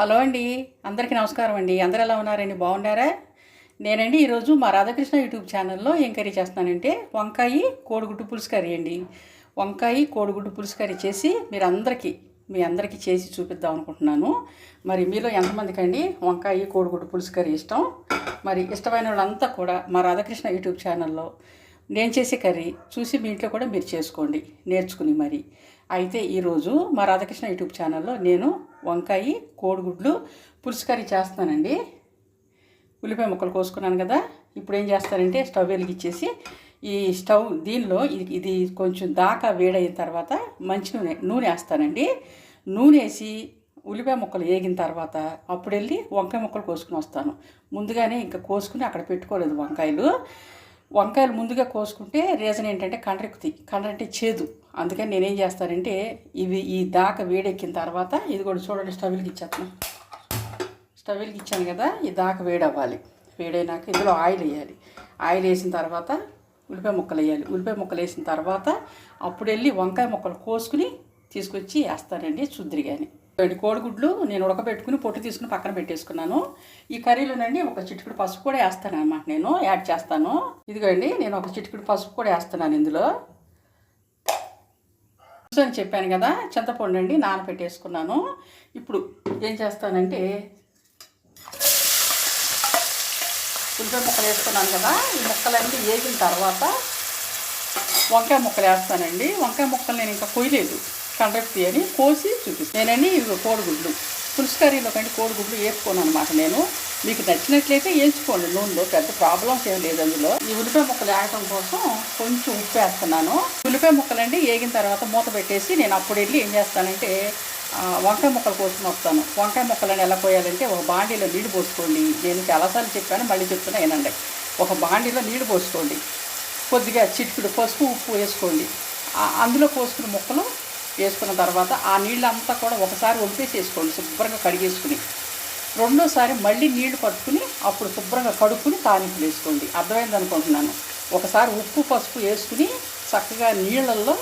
Hello అండి అందరికీ నమస్కారం అండి. అందరు ఎలా ఉన్నారండి? బాగున్నారా? నేనండి ఈరోజు మా రాధాకృష్ణ యూట్యూబ్ ఛానల్లో ఏం కర్రీ చేస్తానంటే వంకాయ కోడిగుడ్డు పులుసు కర్రీ అండి. వంకాయ కోడిగుడ్డు పులుసు కర్రీ చేసి మీరు అందరికీ మీ అందరికీ చేసి చూపిద్దాం అనుకుంటున్నాను. మరి మీలో ఎంతమందికి అండి వంకాయ కోడిగుడ్డు పులుసు కర్రీ ఇష్టం? మరి ఇష్టమైన వాళ్ళంతా కూడా మా రాధాకృష్ణ యూట్యూబ్ ఛానల్లో నేను చేసే కర్రీ చూసి మీ ఇంట్లో కూడా మీరు చేసుకోండి. నేర్చుకుని మరి. అయితే ఈరోజు మా రాధాకృష్ణ యూట్యూబ్ ఛానల్లో నేను వంకాయ కోడిగుడ్లు పులుసు కర్రీ చేస్తానండి. ఉల్లిపాయ ముక్కలు కోసుకున్నాను కదా ఇప్పుడు ఏం చేస్తానంటే స్టవ్ వెలిగించేసి ఈ స్టవ్ దీనిలో ఇది ఇది కొంచెం దాకా వేడైన తర్వాత మంచి నూనె నూనె వేస్తానండి. నూనె వేసి ఉల్లిపాయ ముక్కలు వేగిన తర్వాత అప్పుడు వెళ్ళి వంకాయ ముక్కలు కోసుకుని వస్తాను. ముందుగానే ఇంకా కోసుకుని అక్కడ పెట్టుకోలేదు వంకాయలు. వంకాయలు ముందుగా కోసుకుంటే రీజన్ ఏంటంటే కండ్రెక్కుతాయి. కండ్రంటే చేదు. అందుకని నేనేం చేస్తానంటే ఇవి ఈ దాకా వేడెక్కిన తర్వాత ఇది కూడా చూడండి స్టవిల్కి ఇచ్చేస్తాను స్టవిల్కి ఇచ్చాను కదా ఈ దాకా వేడవ్వాలి. వేడైనాక ఇందులో ఆయిల్ వేయాలి. ఆయిల్ వేసిన తర్వాత ఉల్లిపాయ ముక్కలు వేయాలి. ఉల్లిపాయ ముక్కలు వేసిన తర్వాత అప్పుడు వెళ్ళి వంకాయ ముక్కలు కోసుకుని తీసుకొచ్చి వేస్తానండి చుద్దిరిగాని కోడిగుడ్లు నేను ఉడకబెట్టుకుని పొట్టు తీసుకుని పక్కన పెట్టేసుకున్నాను. ఈ కర్రీలోనండి ఒక చిటికుడు పసుపు కూడా వేస్తాను అనమాట నేను. యాడ్ చేస్తాను. ఇదిగోండి నేను ఒక చిటికుడు పసుపు కూడా వేస్తున్నాను ఇందులో. అని చెప్పాను కదా చింతపండు అండి నానబెట్టేసుకున్నాను ఇప్పుడు ఏం చేస్తానంటే ఉల్లిపాయ ముక్కలు వేసుకున్నాను కదా ఈ ముక్కలన్నీ వేగిన తర్వాత వంకాయ ముక్కలు వేస్తానండి. వంకాయ ముక్కలు నేను ఇంకా కొయ్యలేదు. కండక్తి అని కోసి చూపిస్తాను. నేనండి ఇవి కోడిగుడ్లు. పులుసు కర్రీలో కంటే కోడిగుడ్లు వేసుకోను అనమాట నేను. మీకు నచ్చినట్లయితే వేసుకోండి నూనెలో పెద్ద ప్రాబ్లమ్స్ ఏం లేదు అందులో. ఈ ఉల్లిపాయ ముక్కలు వేయటం కోసం కొంచెం ఉప్పు వేస్తున్నాను. ఉల్లిపాయ ముక్కలు అండి వేగిన తర్వాత మూత పెట్టేసి నేను అప్పుడు వెళ్ళి ఏం చేస్తానంటే వంకాయ ముక్కలు కోసుకుని వస్తాను. వంకాయ ముక్కలను ఎలా కోయాలంటే ఒక బాండీలో నీళ్ళు పోసుకోండి. నేను చాలాసార్లు చెప్పాను మళ్ళీ చెప్తున్నా ఏనండి ఒక బాండీలో నీళ్ళు పోసుకోండి. కొద్దిగా చిటికెడు పసుపు ఉప్పు వేసుకోండి. అందులో కోసుకున్న ముక్కలు వేసుకున్న తర్వాత ఆ నీళ్ళంతా కూడా ఒకసారి వంపేసేసుకోండి శుభ్రంగా కడిగేసుకుని. రెండోసారి మళ్ళీ నీళ్ళు పట్టుకుని అప్పుడు శుభ్రంగా కడుక్కుని తాలింపులు వేసుకోండి. అర్థమైంది అనుకుంటున్నాను? ఒకసారి ఉప్పు పసుపు వేసుకుని చక్కగా నీళ్ళల్లో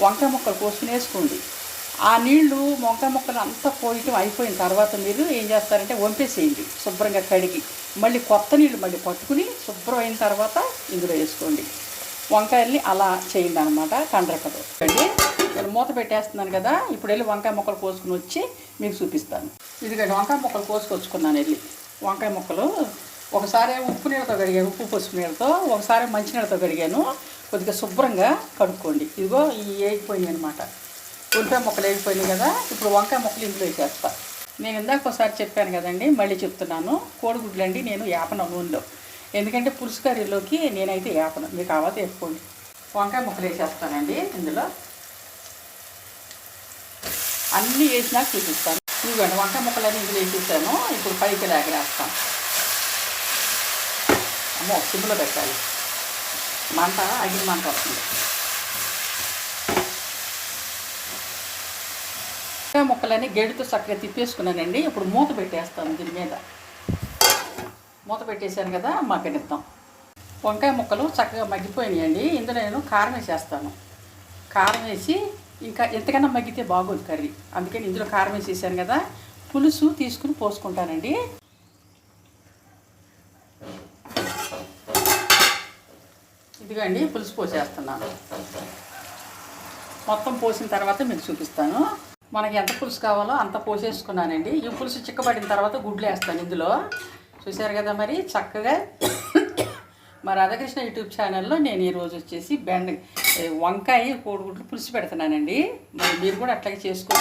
వంకాయ ముక్కలు కోసుకుని వేసుకోండి. ఆ నీళ్ళు వంకాయ ముక్కలు అంతా పోయటం అయిపోయిన తర్వాత మీరు ఏం చేస్తారంటే వంపేసేయండి శుభ్రంగా కడిగి. మళ్ళీ కొత్త నీళ్ళు మళ్ళీ పట్టుకుని శుభ్రం అయిన తర్వాత ఇందులో వేసుకోండి. వంకాయల్ని అలా చేయండి అనమాట కండ్రకతో. అండి మూత పెట్టేస్తున్నాను కదా ఇప్పుడు వెళ్ళి వంకాయ ముక్కలు కోసుకుని వచ్చి మీకు చూపిస్తాను. ఇదిగండి వంకాయ ముక్కలు కోసుకొచ్చుకున్నాను వెళ్ళి. వంకాయ ముక్కలు ఒకసారి ఉప్పు నీళ్ళతో కడిగాను ఉప్పు పసుపు నీళ్ళతో ఒకసారి మంచినీళ్ళతో కడిగాను. కొద్దిగా శుభ్రంగా కడుక్కోండి. ఇదిగో ఈ వేగిపోయినాయి అనమాట ఉల్లిపాయ ముక్కలు వేగిపోయినాయి కదా ఇప్పుడు వంకాయ ముక్కలు ఇంట్లో వేసేస్తా. నేను ఇందాక ఒకసారి చెప్పాను కదండి మళ్ళీ చెప్తున్నాను కోడిగుడ్లు అండి నేను యాపన నూనెలో. ఎందుకంటే పులుసు కర్రీలోకి నేనైతే యాపను మీకు ఆవాత వేసుకోండి. వంకాయ ముక్కలు వేసేస్తానండి ఇందులో. అన్నీ వేసినాక చూపిస్తాను. ఇదిగోండి వంకాయ ముక్కలన్నీ ఇందులో వేసేసాను. ఇప్పుడు పైకి లాగలేస్తాను అమ్మో సిమ్లో పెట్టాలి. మంట అగిన మంట వస్తుంది. వంకాయ ముక్కలని గెడితో చక్కగా తిప్పేసుకున్నానండి. ఇప్పుడు మూత పెట్టేస్తాను దీని మీద. మూత పెట్టేశాను కదా మగ్గనిద్దాం వంకాయ ముక్కలు చక్కగా మగ్గిపోయినాయండి. ఇందులో నేను కారం వేసేస్తాను. కారం వేసి ఇంకా ఎంతకన్నా మగ్గితే బాగోదు కర్రీ. అందుకని ఇందులో కారం వేసేసాను కదా పులుసు తీసుకుని పోసుకుంటానండి. ఇదిగండి పులుసు పోసేస్తున్నాను. మొత్తం పోసిన తర్వాత మీకు చూపిస్తాను. మనకి ఎంత పులుసు కావాలో అంత పోసేసుకున్నానండి. ఈ పులుసు చిక్కబడిన తర్వాత గుడ్లు వేస్తాను ఇందులో. చూశారు కదా మరి చక్కగా మా రాధాకృష్ణ యూట్యూబ్ ఛానల్లో నేను ఈరోజు వచ్చేసి బెండ వంకాయ కోడిగుడ్లు పులుసు పెడుతున్నానండి. మరి మీరు కూడా అట్లాగే చేసుకో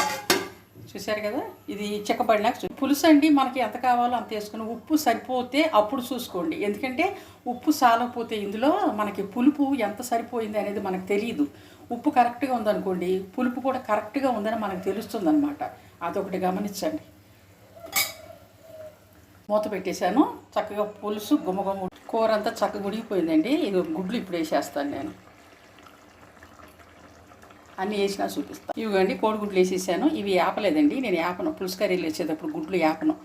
చూశారు కదా? ఇది చెక్కబడినాక చూ- పులుసు అండి మనకి ఎంత కావాలో అంత వేసుకుని ఉప్పు సరిపోతే అప్పుడు చూసుకోండి. ఎందుకంటే ఉప్పు సాలకపోతే ఇందులో మనకి పులుపు ఎంత సరిపోయింది అనేది మనకు తెలియదు ఉప్పు కరెక్ట్గా ఉందనుకోండి పులుపు కూడా కరెక్ట్గా ఉందని మనకు తెలుస్తుంది అనమాట అదొకటి గమనించండి. మూత పెట్టేశాను. చక్కగా పులుసు గుమ్మగుమ్మ కూర అంతా చక్కగా ఉడిగిపోయిందండి ఇది గుడ్లు ఇప్పుడు వేసేస్తాను నేను. అన్నీ వేసినా చూపిస్తాను ఇవిగండి కోడిగుడ్లు వేసేసాను. ఇవి ఏపలేదండి నేను యాపను పులుసు కర్రీలు వేసేటప్పుడు గుడ్లు యాపను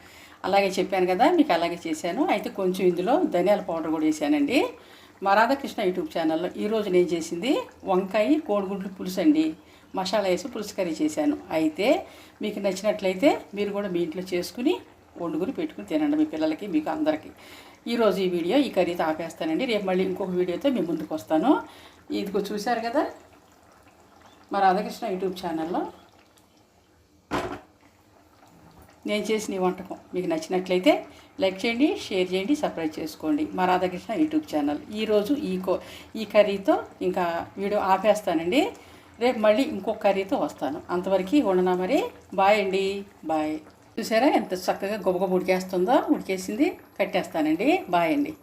అలాగే చెప్పాను కదా మీకు అలాగే చేశాను. అయితే కొంచెం ఇందులో ధనియాల పౌడర్ కూడా వేసానండి. మా రాధాకృష్ణ యూట్యూబ్ ఛానల్లో ఈరోజు నేను చేసింది వంకాయ కోడిగుడ్లు పులుసు అండి. మసాలా వేసి పులుసు కర్రీ చేశాను. అయితే మీకు నచ్చినట్లయితే మీరు కూడా మీ ఇంట్లో చేసుకుని వండుకుని పెట్టుకుని తినండి మీ పిల్లలకి మీకు అందరికీ. ఈరోజు ఈ వీడియో ఈ కర్రీతో ఆపేస్తానండి రేపు మళ్ళీ ఇంకొక వీడియోతో మీ ముందుకు వస్తాను. ఇదిగో చూశారు కదా? మా రాధాకృష్ణ యూట్యూబ్ ఛానల్లో నేను చేసిన ఈ వంటకం. మీకు నచ్చినట్లయితే లైక్ చేయండి షేర్ చేయండి సబ్స్క్రైబ్ చేసుకోండి. మా రాధాకృష్ణ యూట్యూబ్ ఛానల్. ఈరోజు ఈ కో ఈ కర్రీతో ఇంకా వీడియో ఆపేస్తానండి. రేపు మళ్ళీ ఇంకొక కర్రీతో వస్తాను. అంతవరకు ఉండనా మరి? బాయ్ అండి. బాయ్. చూసారా? ఎంత చక్కగా గొప్ప ఉడికేస్తుందో. ఉడికేసింది. కట్టేస్తానండి. బాయ్ అండి.